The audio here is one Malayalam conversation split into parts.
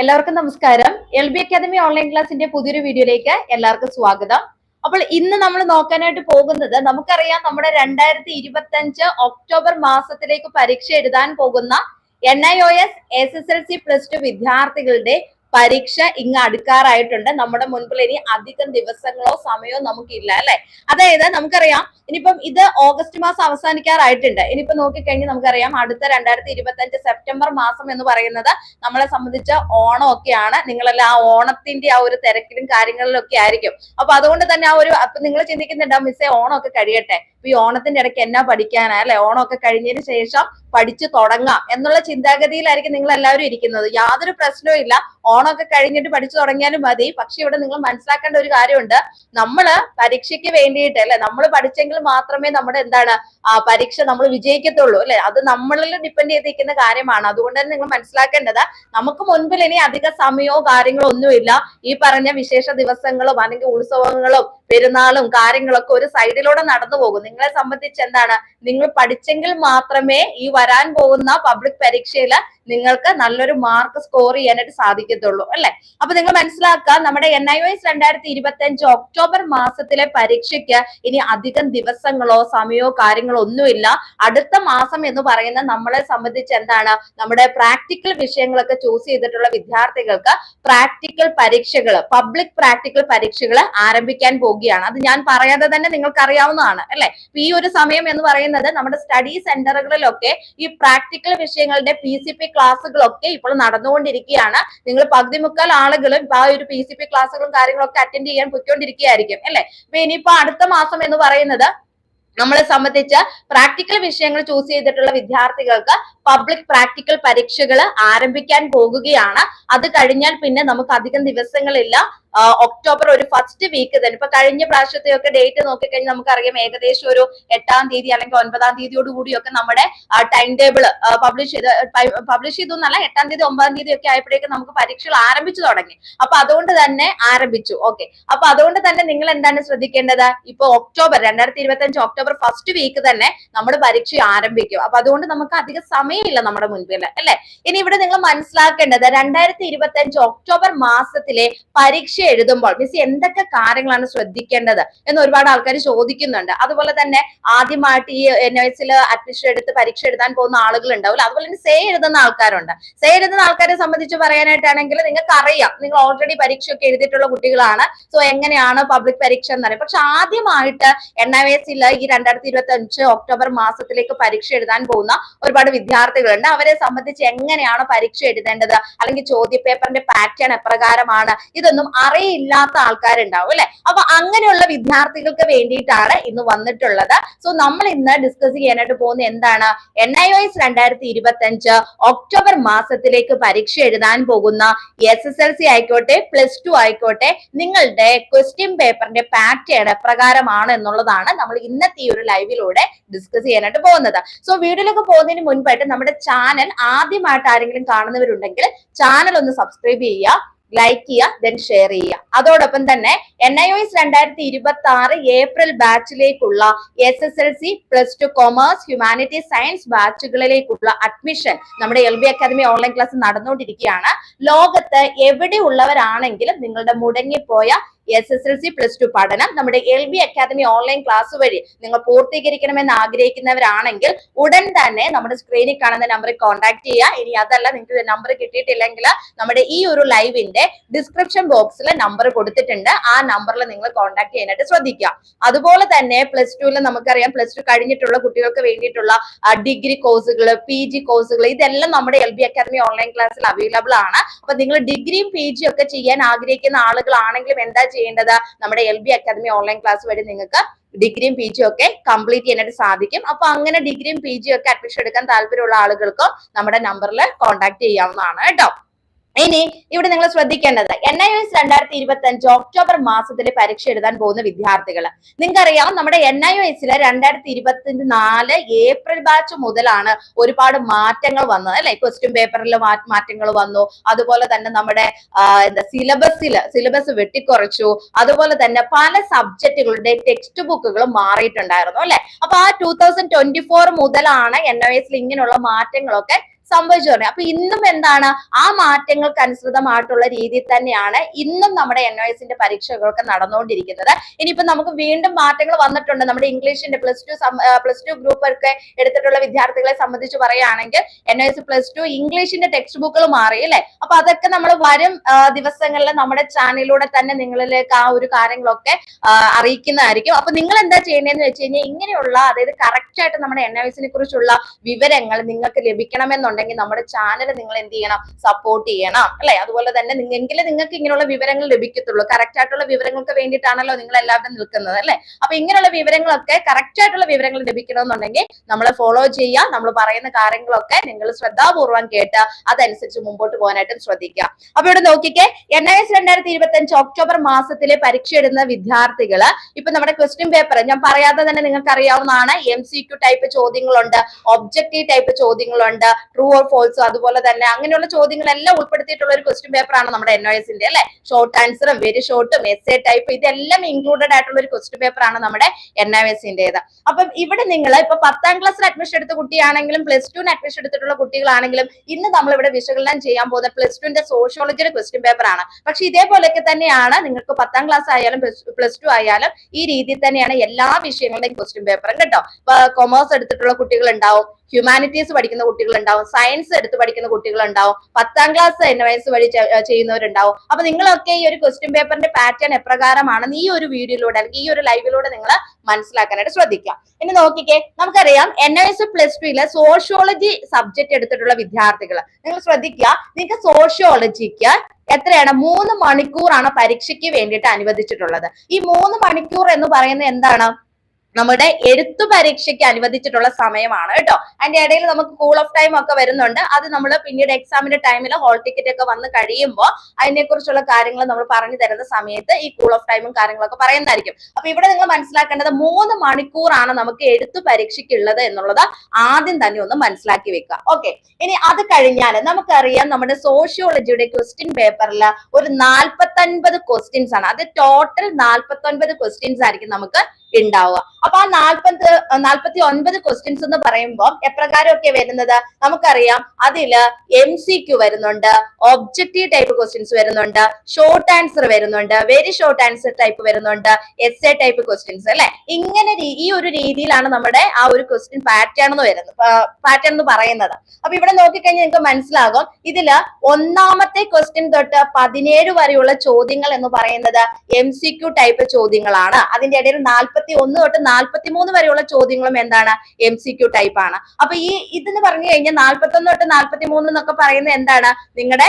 എല്ലാവർക്കും നമസ്കാരം. എൽ ബി അക്കാദമി ഓൺലൈൻ ക്ലാസിന്റെ പുതിയൊരു വീഡിയോയിലേക്ക് എല്ലാവർക്കും സ്വാഗതം. അപ്പോൾ ഇന്ന് നമ്മൾ നോക്കാനായിട്ട് പോകുന്നത് നമുക്കറിയാം നമ്മുടെ രണ്ടായിരത്തി ഇരുപത്തി അഞ്ച് ഒക്ടോബർ മാസത്തിലേക്ക് പരീക്ഷ എഴുതാൻ പോകുന്ന N I O S S S L C plus two വിദ്യാർത്ഥികളുടെ പരീക്ഷ ഇങ്ങ് അടുക്കാറായിട്ടുണ്ട്. നമ്മുടെ മുൻപിൽ ഇനി അധികം ദിവസങ്ങളോ സമയമോ നമുക്കില്ല അല്ലെ? അതായത് നമുക്കറിയാം ഇനിയിപ്പം ഇത് ഓഗസ്റ്റ് മാസം അവസാനിക്കാറായിട്ടുണ്ട്. ഇനിയിപ്പോ നോക്കിക്കഴിഞ്ഞാൽ നമുക്കറിയാം അടുത്ത രണ്ടായിരത്തി ഇരുപത്തി അഞ്ച് സെപ്റ്റംബർ മാസം എന്ന് പറയുന്നത് നമ്മളെ സംബന്ധിച്ച ഓണം ഒക്കെയാണ് നിങ്ങളെല്ലാം ആ ഓണത്തിന്റെ ആ ഒരു തിരക്കിലും കാര്യങ്ങളിലും ഒക്കെ ആയിരിക്കും. അപ്പൊ അതുകൊണ്ട് തന്നെ ആ ഒരു അപ്പൊ നിങ്ങൾ ചിന്തിക്കുന്നുണ്ടാവും മിസ്സേ ഓണം ഒക്കെ കഴിയട്ടെ. ഈ ഓണത്തിന്റെ ഇടയ്ക്ക് എന്നാ പഠിക്കാനാ അല്ലെ? ഓണമൊക്കെ കഴിഞ്ഞതിന് ശേഷം പഠിച്ചു തുടങ്ങാം എന്നുള്ള ചിന്താഗതിയിലായിരിക്കും നിങ്ങൾ എല്ലാവരും ഇരിക്കുന്നത്. യാതൊരു പ്രശ്നവും ഇല്ല. ഓണമൊക്കെ കഴിഞ്ഞിട്ട് പഠിച്ചു തുടങ്ങിയാലും മതി. പക്ഷെ ഇവിടെ നിങ്ങൾ മനസ്സിലാക്കേണ്ട ഒരു കാര്യമുണ്ട്. നമ്മൾ പരീക്ഷയ്ക്ക് വേണ്ടിയിട്ട് അല്ലെ? നമ്മൾ പഠിച്ചെങ്കിൽ മാത്രമേ നമ്മുടെ എന്താണ് ആ പരീക്ഷ നമ്മൾ വിജയിക്കത്തുള്ളൂ അല്ലെ? അത് നമ്മളിൽ ഡിപ്പെൻഡ് ചെയ്തിരിക്കുന്ന കാര്യമാണ്. അതുകൊണ്ട് തന്നെ നിങ്ങൾ മനസ്സിലാക്കേണ്ടത് നമുക്ക് മുൻപിൽ ഇനി അധിക സമയമോ കാര്യങ്ങളോ ഒന്നുമില്ല. ഈ പറഞ്ഞ വിശേഷ ദിവസങ്ങളും അല്ലെങ്കിൽ ഉത്സവങ്ങളും പെരുന്നാളും കാര്യങ്ങളൊക്കെ ഒരു സൈഡിലൂടെ നടന്നു പോകും. നിങ്ങളെ സംബന്ധിച്ച് എന്താണ്? നിങ്ങൾ പഠിച്ചെങ്കിൽ മാത്രമേ ഈ വരാൻ പോകുന്ന പബ്ലിക് പരീക്ഷയിൽ നിങ്ങൾക്ക് നല്ലൊരു മാർക്ക് സ്കോർ ചെയ്യാനായിട്ട് സാധിക്കത്തുള്ളൂ അല്ലെ? അപ്പൊ നിങ്ങൾ മനസ്സിലാക്കുക നമ്മുടെ എൻ ഐ എസ് രണ്ടായിരത്തി ഇരുപത്തി അഞ്ച് ഒക്ടോബർ മാസത്തിലെ പരീക്ഷയ്ക്ക് ഇനി അധികം ദിവസങ്ങളോ സമയമോ കാര്യങ്ങളോ ഒന്നുമില്ല. അടുത്ത മാസം എന്ന് പറയുന്ന നമ്മളെ സംബന്ധിച്ച് എന്താണ്? നമ്മുടെ പ്രാക്ടിക്കൽ വിഷയങ്ങളൊക്കെ ചൂസ് ചെയ്തിട്ടുള്ള വിദ്യാർത്ഥികൾക്ക് പ്രാക്ടിക്കൽ പരീക്ഷകൾ പബ്ലിക് പ്രാക്ടിക്കൽ പരീക്ഷകൾ ആരംഭിക്കാൻ പോവുകയാണ്. അത് ഞാൻ പറയാതെ തന്നെ നിങ്ങൾക്ക് അറിയാവുന്നതാണ് അല്ലെ ഈ ഒരു സമയം എന്ന് പറയുന്നത് നമ്മുടെ സ്റ്റഡി സെന്ററുകളിലൊക്കെ ഈ പ്രാക്ടിക്കൽ വിഷയങ്ങളുടെ പി സി പി ക്ലാസ്സുകളൊക്കെ ഇപ്പോൾ നടന്നുകൊണ്ടിരിക്കുകയാണ്. നിങ്ങൾ പകുതി മുക്കാൽ ആളുകളും ആ ഒരു പി സി പി ക്ലാസ്സുകളും കാര്യങ്ങളൊക്കെ അറ്റൻഡ് ചെയ്യാൻ പൊയ്ക്കൊണ്ടിരിക്കുകയായിരിക്കും അല്ലെ? അപ്പൊ ഇനിയിപ്പോ അടുത്ത മാസം എന്ന് പറയുന്നത് നമ്മളെ സംബന്ധിച്ച് പ്രാക്ടിക്കൽ വിഷയങ്ങൾ ചൂസ് ചെയ്തിട്ടുള്ള വിദ്യാർത്ഥികൾക്ക് പബ്ലിക് പ്രാക്ടിക്കൽ പരീക്ഷകൾ ആരംഭിക്കാൻ പോകുകയാണ്. അത് കഴിഞ്ഞാൽ പിന്നെ നമുക്ക് അധികം ദിവസങ്ങളില്ല. ഒക്ടോബർ ഒരു ഫസ്റ്റ് വീക്ക് തന്നെ. ഇപ്പൊ കഴിഞ്ഞ പ്രാവശ്യത്തെയൊക്കെ ഡേറ്റ് നോക്കിക്കഴിഞ്ഞാൽ നമുക്കറിയാം ഏകദേശം ഒരു എട്ടാം തീയതി അല്ലെങ്കിൽ ഒൻപതാം തീയതിയോട് കൂടിയൊക്കെ നമ്മുടെ ടൈം ടേബിൾ പബ്ലിഷ് ചെയ്ത് പബ്ലിഷ് ചെയ്തു എന്നല്ല എട്ടാം തീയതി ഒമ്പതാം തീയതി ഒക്കെ ആയപ്പോഴേക്കും നമുക്ക് പരീക്ഷകൾ ആരംഭിച്ചു തുടങ്ങി. അപ്പൊ അതുകൊണ്ട് തന്നെ ആരംഭിച്ചു. ഓക്കെ അപ്പൊ അതുകൊണ്ട് തന്നെ നിങ്ങൾ എന്താണ് ശ്രദ്ധിക്കേണ്ടത്? ഇപ്പൊ ഒക്ടോബർ രണ്ടായിരത്തി ഇരുപത്തി അഞ്ച് ഒക്ടോബർ ഫസ്റ്റ് വീക്ക് തന്നെ നമ്മുടെ പരീക്ഷ ആരംഭിക്കും. അപ്പൊ അതുകൊണ്ട് നമുക്ക് അധികം സമയമില്ല നമ്മുടെ മുൻപിൽ. അല്ലെ? ഇനി ഇവിടെ നിങ്ങൾ മനസ്സിലാക്കേണ്ടത് രണ്ടായിരത്തി ഇരുപത്തി അഞ്ച് ഒക്ടോബർ മാസത്തിലെ പരീക്ഷ എഴുതുമ്പോൾ മിസ് എന്തൊക്കെ കാര്യങ്ങളാണ് ശ്രദ്ധിക്കേണ്ടത് എന്ന് ഒരുപാട് ആൾക്കാർ ചോദിക്കുന്നുണ്ട്. അതുപോലെ തന്നെ ആദ്യമായിട്ട് ഈ എൻ എസിൽ അഡ്മിഷൻ എടുത്ത് പരീക്ഷ എഴുതാൻ പോകുന്ന ആളുകൾ ഉണ്ടാവില്ല. അതുപോലെ തന്നെ സേ എഴുതുന്ന ആൾക്കാരുണ്ട്. സേ എഴുതുന്ന ആൾക്കാരെ സംബന്ധിച്ച് പറയാനായിട്ടാണെങ്കിൽ നിങ്ങൾക്ക് അറിയാം നിങ്ങൾ ഓൾറെഡി പരീക്ഷയൊക്കെ എഴുതിയിട്ടുള്ള കുട്ടികളാണ്. സോ എങ്ങനെയാണ് പബ്ലിക് പരീക്ഷ എന്ന് അറിയാം. പക്ഷെ ആദ്യമായിട്ട് എൻ ഐ എസിൽ ഈ രണ്ടായിരത്തി ഇരുപത്തി അഞ്ച് ഒക്ടോബർ മാസത്തിലേക്ക് പരീക്ഷ എഴുതാൻ പോകുന്ന ഒരുപാട് വിദ്യാർത്ഥികളുണ്ട്. അവരെ സംബന്ധിച്ച് എങ്ങനെയാണ് പരീക്ഷ എഴുതേണ്ടത്? അല്ലെങ്കിൽ ചോദ്യപേപ്പറിന്റെ പാറ്റേൺ എപ്രകാരമാണ്? ഇതൊന്നും അറിയില്ലാത്ത ആൾക്കാരുണ്ടാവും അല്ലെ? അപ്പൊ അങ്ങനെയുള്ള വിദ്യാർത്ഥികൾക്ക് വേണ്ടിയിട്ടാണ് ഇന്ന് വന്നിട്ടുള്ളത്. സോ നമ്മൾ ഇന്ന് ഡിസ്കസ് ചെയ്യാനായിട്ട് പോകുന്ന എന്താണ്? എൻ ഐ എസ് രണ്ടായിരത്തി ഇരുപത്തി അഞ്ച് ഒക്ടോബർ മാസത്തിലേക്ക് പരീക്ഷ എഴുതാൻ പോകുന്ന എസ് എസ് എൽ സി ആയിക്കോട്ടെ പ്ലസ് ടു ആയിക്കോട്ടെ നിങ്ങളുടെ ക്വസ്റ്റ്യൻ പേപ്പറിന്റെ പാറ്റേൺ എപ്രകാരമാണ് എന്നുള്ളതാണ് നമ്മൾ ഇന്നത്തെ ഈ ഒരു ലൈവിലൂടെ ഡിസ്കസ് ചെയ്യാനായിട്ട് പോകുന്നത്. സോ വീഡിയോയിലൊക്കെ പോകുന്നതിന് മുൻപായിട്ട് നമ്മുടെ ചാനൽ ആദ്യമായിട്ട് ആരെങ്കിലും കാണുന്നവരുണ്ടെങ്കിൽ ചാനൽ ഒന്ന് സബ്സ്ക്രൈബ് ചെയ്യുക ലൈക്ക് ചെയ്യുക ദെൻ ഷെയർ ചെയ്യുക. അതോടൊപ്പം തന്നെ എൻ ഐ ഒ എസ് രണ്ടായിരത്തി ഇരുപത്തി ആറ് April ബാച്ചിലേക്കുള്ള S S L C plus two commerce humanities science ബാച്ചുകളിലേക്കുള്ള admission നമ്മുടെ L B academy online class നടന്നുകൊണ്ടിരിക്കുകയാണ്. ലോകത്ത് എവിടെ ഉള്ളവരാണെങ്കിലും നിങ്ങളുടെ മുടങ്ങിപ്പോയ S S L C plus two പഠനം. നമ്മുടെ L B academy online class വഴി നിങ്ങൾ പൂർത്തീകരിക്കണമെന്ന് ആഗ്രഹിക്കുന്നവരാണെങ്കിൽ ഉടൻ തന്നെ നമ്മുടെ സ്ക്രീനിൽ കാണുന്ന നമ്പറിൽ കോൺടാക്ട് ചെയ്യുക. ഇനി അതല്ല നിങ്ങൾക്ക് നമ്പർ കിട്ടിയിട്ടില്ലെങ്കിൽ നമ്മുടെ ഈ ഒരു ലൈവിന്റെ ഡിസ്ക്രിപ്ഷൻ ബോക്സിൽ നമ്പർ കൊടുത്തിട്ടുണ്ട്. ആ നമ്പറിൽ നിങ്ങൾ കോൺടാക്ട് ചെയ്യാനായിട്ട് ശ്രദ്ധിക്കുക. അതുപോലെ തന്നെ പ്ലസ് ടുവിൽ നമുക്കറിയാം പ്ലസ് ടു കഴിഞ്ഞിട്ടുള്ള കുട്ടികൾക്ക് വേണ്ടിയിട്ടുള്ള ഡിഗ്രി കോഴ്സുകൾ പി ജി കോഴ്സുകൾ ഇതെല്ലാം നമ്മുടെ എൽ ബി അക്കാദമി ഓൺലൈൻ ക്ലാസ്സിൽ അവൈലബിൾ ആണ്. അപ്പൊ നിങ്ങൾ ഡിഗ്രിയും പി ജിയും ഒക്കെ ചെയ്യാൻ ആഗ്രഹിക്കുന്ന ആളുകളാണെങ്കിലും എന്താ ചെയ്യേണ്ടത് നമ്മുടെ L B academy online class വഴി നിങ്ങൾക്ക് ഡിഗ്രിയും പി ജിയും ഒക്കെ കംപ്ലീറ്റ് ചെയ്യാനായിട്ട് സാധിക്കും. അപ്പൊ അങ്ങനെ ഡിഗ്രിയും പി ജിയും ഒക്കെ അഡ്മിഷൻ എടുക്കാൻ താല്പര്യമുള്ള ആളുകൾക്കും നമ്മുടെ നമ്പറിൽ കോൺടാക്ട് ചെയ്യാവുന്നതാണ് കേട്ടോ. ഇനി ഇവിടെ നിങ്ങൾ ശ്രദ്ധിക്കേണ്ടത് എൻ ഐ എസ് രണ്ടായിരത്തി ഇരുപത്തി അഞ്ച് ഒക്ടോബർ മാസത്തിൽ പരീക്ഷ എഴുതാൻ പോകുന്ന വിദ്യാർത്ഥികൾ നിങ്ങൾക്കറിയാം നമ്മുടെ എൻ ഐ എസിലെ രണ്ടായിരത്തി ഇരുപത്തി നാല് ഏപ്രിൽ ബാച്ച് മുതലാണ് ഒരുപാട് മാറ്റങ്ങൾ വന്നത് അല്ലെ? ക്വസ്റ്റ്യൻ പേപ്പറിൽ മാറ്റങ്ങൾ വന്നു. അതുപോലെ തന്നെ നമ്മുടെ എന്താ സിലബസിൽ സിലബസ് വെട്ടിക്കുറച്ചു. അതുപോലെ തന്നെ പല സബ്ജക്റ്റുകളുടെ ടെക്സ്റ്റ് ബുക്കുകൾ മാറിയിട്ടുണ്ടായിരുന്നു അല്ലെ? അപ്പൊ ആ ടൂ തൗസൻഡ് ട്വന്റി ഫോർ മുതലാണ് എൻ ഐ എസിൽ ഇങ്ങനെയുള്ള മാറ്റങ്ങളൊക്കെ സംഭവിച്ചു പറഞ്ഞു അപ്പൊ ഇന്നും എന്താണ്? ആ മാറ്റങ്ങൾക്ക് അനുസൃതമായിട്ടുള്ള രീതിയിൽ തന്നെയാണ് ഇന്നും നമ്മുടെ എൻ എസിന്റെ പരീക്ഷകളൊക്കെ നടന്നുകൊണ്ടിരിക്കുന്നത്. ഇനിയിപ്പോ നമുക്ക് വീണ്ടും മാറ്റങ്ങൾ വന്നിട്ടുണ്ട്. നമ്മുടെ ഇംഗ്ലീഷിന്റെ plus two plus two group ഒക്കെ എടുത്തിട്ടുള്ള വിദ്യാർത്ഥികളെ സംബന്ധിച്ച് പറയുകയാണെങ്കിൽ എൻ എസ് പ്ലസ് ടു ഇംഗ്ലീഷിന്റെ ടെക്സ്റ്റ് ബുക്കുകൾ മാറി അല്ലെ? അപ്പൊ അതൊക്കെ നമ്മൾ വരും ദിവസങ്ങളിൽ നമ്മുടെ ചാനലിലൂടെ തന്നെ നിങ്ങളിലേക്ക് ആ ഒരു കാര്യങ്ങളൊക്കെ അറിയിക്കുന്നതായിരിക്കും. അപ്പൊ നിങ്ങൾ എന്താ ചെയ്യേണ്ടതെന്ന് വെച്ച് കഴിഞ്ഞാൽ ഇങ്ങനെയുള്ള അതായത് കറക്റ്റ് ആയിട്ട് നമ്മുടെ എൻ എസിനെ കുറിച്ചുള്ള വിവരങ്ങൾ നിങ്ങൾക്ക് ലഭിക്കണമെന്നുണ്ടെങ്കിൽ നമ്മുടെ ചാനൽ നിങ്ങൾ എന്ത് ചെയ്യണം? സപ്പോർട്ട് ചെയ്യണം അല്ലെ? അതുപോലെ തന്നെ എങ്കിലും നിങ്ങൾക്ക് ഇങ്ങനെയുള്ള വിവരങ്ങൾ ലഭിക്കത്തുള്ളൂ. കറക്റ്റ് ആയിട്ടുള്ള വിവരങ്ങൾക്ക് വേണ്ടിയിട്ടാണല്ലോ നിങ്ങൾ എല്ലാവരും നിൽക്കുന്നത് അല്ലെ? അപ്പൊ ഇങ്ങനെയുള്ള വിവരങ്ങളൊക്കെ കറക്റ്റ് ആയിട്ടുള്ള വിവരങ്ങൾ ലഭിക്കണമെന്നുണ്ടെങ്കിൽ നമ്മളെ ഫോളോ ചെയ്യുക നമ്മൾ പറയുന്ന കാര്യങ്ങളൊക്കെ നിങ്ങൾ ശ്രദ്ധാപൂർവം കേട്ട് അതനുസരിച്ച് മുമ്പോട്ട് പോകാനായിട്ടും ശ്രദ്ധിക്കുക. അപ്പൊ ഇവിടെ നോക്കിക്കേ എൻ ഐ എസ് രണ്ടായിരത്തി ഇരുപത്തി അഞ്ച് ഒക്ടോബർ മാസത്തിലെ പരീക്ഷ എഴുതുന്ന വിദ്യാർത്ഥികൾ ഇപ്പൊ നമ്മുടെ ക്വസ്റ്റ്യൻ പേപ്പർ ഞാൻ പറയാതെ തന്നെ നിങ്ങൾക്ക് അറിയാവുന്നതാണ് എം സി ക്യു ടൈപ്പ് ചോദ്യങ്ങളുണ്ട് ഒബ്ജക്റ്റീവ് ടൈപ്പ് ചോദ്യങ്ങളുണ്ട് ട്രൂ ഓർ ഫോൾസ് അതുപോലെ തന്നെ അങ്ങനെയുള്ള ചോദ്യങ്ങളെല്ലാം ഉൾപ്പെടുത്തിയിട്ടുള്ള ഒരു ക്വസ്റ്റ്യൻ പേപ്പർ ആണ് നമ്മുടെ എൻ ഒ എസിന്റെ അല്ലെ? ഷോർട്ട് ആൻസറും വെരി ഷോർട്ടും എസ്സേ ടൈപ്പ് ഇതെല്ലാം ഇൻക്ലൂഡഡ് ആയിട്ടുള്ള ഒരു ക്വസ്റ്റ്യൻ പേപ്പർ ആണ് നമ്മുടെ എൻ ഒ എസിന്റേത് അപ്പം ഇവിടെ നിങ്ങൾ ഇപ്പൊ പത്താം ക്ലാസ്സിൽ അഡ്മിഷൻ എടുത്ത കുട്ടിയാണെങ്കിലും പ്ലസ് ടുവിന് അഡ്മിഷൻ എടുത്തിട്ടുള്ള കുട്ടികളാണെങ്കിലും ഇന്ന് നമ്മൾ ഇവിടെ വിശകലനം ചെയ്യാൻ പോകുന്ന പ്ലസ് ടുവിന്റെ സോഷ്യോളജിയുടെ ക്വസ്റ്റ്യൻ പേപ്പർ ആണ്. പക്ഷെ ഇതേപോലെയൊക്കെ തന്നെയാണ് നിങ്ങൾക്ക് പത്താം ക്ലാസ് ആയാലും പ്ലസ് ടു ആയാലും ഈ രീതിയിൽ തന്നെയാണ് എല്ലാ വിഷയങ്ങളുടെയും ക്വസ്റ്റ്യൻ പേപ്പറും കേട്ടോ. കൊമേഴ്സ് എടുത്തിട്ടുള്ള കുട്ടികൾ ഉണ്ടാവും ഹ്യൂമാനിറ്റീസ് പഠിക്കുന്ന കുട്ടികളുണ്ടാവും. സയൻസ് എടുത്ത് പഠിക്കുന്ന കുട്ടികളുണ്ടാവും. പത്താം ക്ലാസ് എൻ വയസ്സ് വഴി ചെയ്യുന്നവരുണ്ടാവും. അപ്പൊ നിങ്ങളൊക്കെ ഈ ഒരു ക്വസ്റ്റ്യൻ പേപ്പറിന്റെ പാറ്റേൺ എപ്രകാരമാണെന്ന് ഈ ഒരു വീഡിയോയിലൂടെ അല്ലെങ്കിൽ ഈ ഒരു ലൈവിലൂടെ നിങ്ങൾ മനസ്സിലാക്കാനായിട്ട് ശ്രദ്ധിക്കുക ഇനി നോക്കിക്കേ നമുക്കറിയാം എൻ എസ് പ്ലസ് ടുയിലെ സോഷ്യോളജി സബ്ജക്ട് എടുത്തിട്ടുള്ള വിദ്യാർത്ഥികൾ നിങ്ങൾ ശ്രദ്ധിക്കുക നിങ്ങൾക്ക് സോഷ്യോളജിക്ക് എത്രയാണ്? മൂന്ന് മണിക്കൂറാണ് പരീക്ഷയ്ക്ക് വേണ്ടിയിട്ട് അനുവദിച്ചിട്ടുള്ളത്. ഈ മൂന്ന് മണിക്കൂർ എന്ന് പറയുന്നത് എന്താണ്? നമ്മുടെ എഴുത്തു പരീക്ഷയ്ക്ക് അനുവദിച്ചിട്ടുള്ള സമയമാണ് കേട്ടോ. അതിന്റെ ഇടയിൽ നമുക്ക് കൂൾ ഓഫ് ടൈം ഒക്കെ വരുന്നുണ്ട്. അത് നമ്മൾ പിന്നീട് എക്സാമിന്റെ ടൈമിൽ ഹോൾ ടിക്കറ്റ് ഒക്കെ വന്ന് കഴിയുമ്പോൾ അതിനെക്കുറിച്ചുള്ള കാര്യങ്ങൾ നമ്മൾ പറഞ്ഞു തരുന്ന സമയത്ത് ഈ കൂൾ ഓഫ് ടൈമും കാര്യങ്ങളൊക്കെ പറയുന്നതായിരിക്കും. അപ്പൊ ഇവിടെ നിങ്ങൾ മനസ്സിലാക്കേണ്ടത് മൂന്ന് മണിക്കൂറാണ് നമുക്ക് എഴുത്തു പരീക്ഷയ്ക്കുള്ളത് എന്നുള്ളത് ആദ്യം തന്നെ ഒന്ന് മനസ്സിലാക്കി വെക്കുക. ഓക്കെ ഇനി അത് കഴിഞ്ഞാൽ നമുക്കറിയാം നമ്മുടെ സോഷ്യോളജിയുടെ ക്വസ്റ്റ്യൻ പേപ്പറിൽ ഒരു നാൽപ്പത്തൊൻപത് ക്വസ്റ്റ്യൻസ് ആണ്. അത് ടോട്ടൽ നാൽപ്പത്തൊൻപത് ക്വസ്റ്റ്യൻസ് ആയിരിക്കും നമുക്ക് ഉണ്ടാവുക. അപ്പൊ ആ നാൽപ്പത് നാൽപ്പത്തി ഒൻപത് ക്വസ്റ്റ്യൻസ് എന്ന് പറയുമ്പോൾ എപ്രകാരമൊക്കെ വരുന്നത്? നമുക്കറിയാം അതിൽ എം സി ക്യു വരുന്നുണ്ട് ഒബ്ജക്റ്റീവ് ടൈപ്പ് ക്വസ്റ്റ്യൻസ് വരുന്നുണ്ട് ഷോർട്ട് ആൻസർ വരുന്നുണ്ട് വെരി ഷോർട്ട് ആൻസർ ടൈപ്പ് വരുന്നുണ്ട് എസ് എ ടൈപ്പ് ക്വസ്റ്റ്യൻസ് അല്ലെ? ഇങ്ങനെ ഈ ഒരു രീതിയിലാണ് നമ്മുടെ ആ ഒരു ക്വസ്റ്റ്യൻ പാറ്റേൺ എന്ന് വരുന്നത് പാറ്റേൺ എന്ന് പറയുന്നത്. അപ്പൊ ഇവിടെ നോക്കിക്കഴിഞ്ഞാൽ നിങ്ങൾക്ക് മനസ്സിലാകും ഇതിൽ ഒന്നാമത്തെ ക്വസ്റ്റ്യൻ തൊട്ട് പതിനേഴ് വരെയുള്ള ചോദ്യങ്ങൾ എന്ന് പറയുന്നത് എം സി ക്യു ടൈപ്പ് ചോദ്യങ്ങളാണ്. അതിന്റെ ഇടയിൽ നാൽപ്പത്തി ഒന്ന് തൊട്ട് നാൽപ്പത്തി മൂന്ന് വരെയുള്ള ചോദ്യങ്ങളും എന്താണ്? എം സി ക്യു ടൈപ്പ് ആണ്. അപ്പൊ ഈ ഇതെന്ന് പറഞ്ഞു കഴിഞ്ഞാൽ നാൽപ്പത്തി ഒന്ന് തൊട്ട് നാൽപ്പത്തി മൂന്ന് എന്നൊക്കെ പറയുന്നത് എന്താണ്? നിങ്ങളുടെ